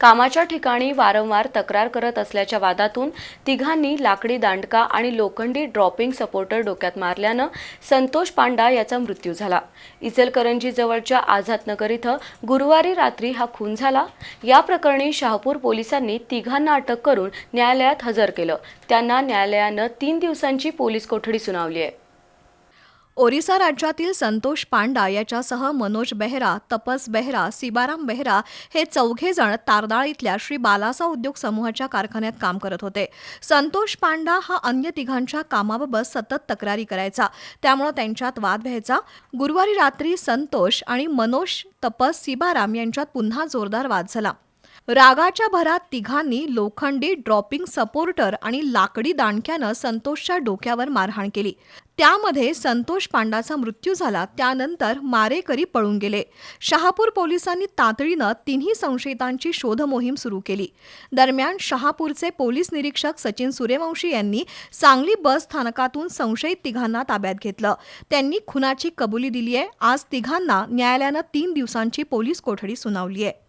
कामाच्या ठिकाणी वारंवार तक्रार करत असल्याच्या वादातून तिघांनी लाकडी दांडका आणि लोखंडी ड्रॉपिंग सपोर्टर डोक्यात मारल्यानं संतोष पांडा याचा मृत्यू झाला. इचलकरंजीजवळच्या आझादनगर इथं गुरुवारी रात्री हा खून झाला. या प्रकरणी शहापूर पोलिसांनी तिघांना अटक करून न्यायालयात हजर केलं. त्यांना न्यायालयानं तीन दिवसांची पोलीस कोठडी सुनावली आहे. ओरिसा राज्यातील संतोष पांडा याच्यासह मनोज बेहरा तपस बेहरा सीबाराम बेहरा हे चौघे जण तारदाळ इथल्या श्री बालासा उद्योग समूहाच्या कारखान्यात काम करत होते. संतोष पांडा हा अन्य तिघांच्या कामाबाबत सतत तक्रारी करायचा. त्यामुळे त्यांच्यात वाद व्हायचा. गुरुवारी रात्री संतोष आणि मनोज तपस सीबाराम यांच्यात पुन्हा जोरदार वाद झाला. रागाच्या भरात तिघांनी लोखंडी ड्रॉपिंग सपोर्टर आणि लाकडी दांडक्यानं संतोषच्या डोक्यावर मारहाण केली. त्यामध्ये संतोष पांडाचा मृत्यू झाला त्यानंतर मारेकरी पळून गेले. शहापूर पोलिसांनी तातडीनं तिन्ही संशयितांची शोधमोहीम सुरू केली. दरम्यान शहापूरचे पोलीस निरीक्षक सचिन सूर्यवंशी यांनी सांगली बस स्थानकातून संशयित तिघांना ताब्यात घेतलं. त्यांनी खुनाची कबुली दिली आहे आज तिघांना न्यायालयानं तीन दिवसांची पोलीस कोठडी सुनावली आहे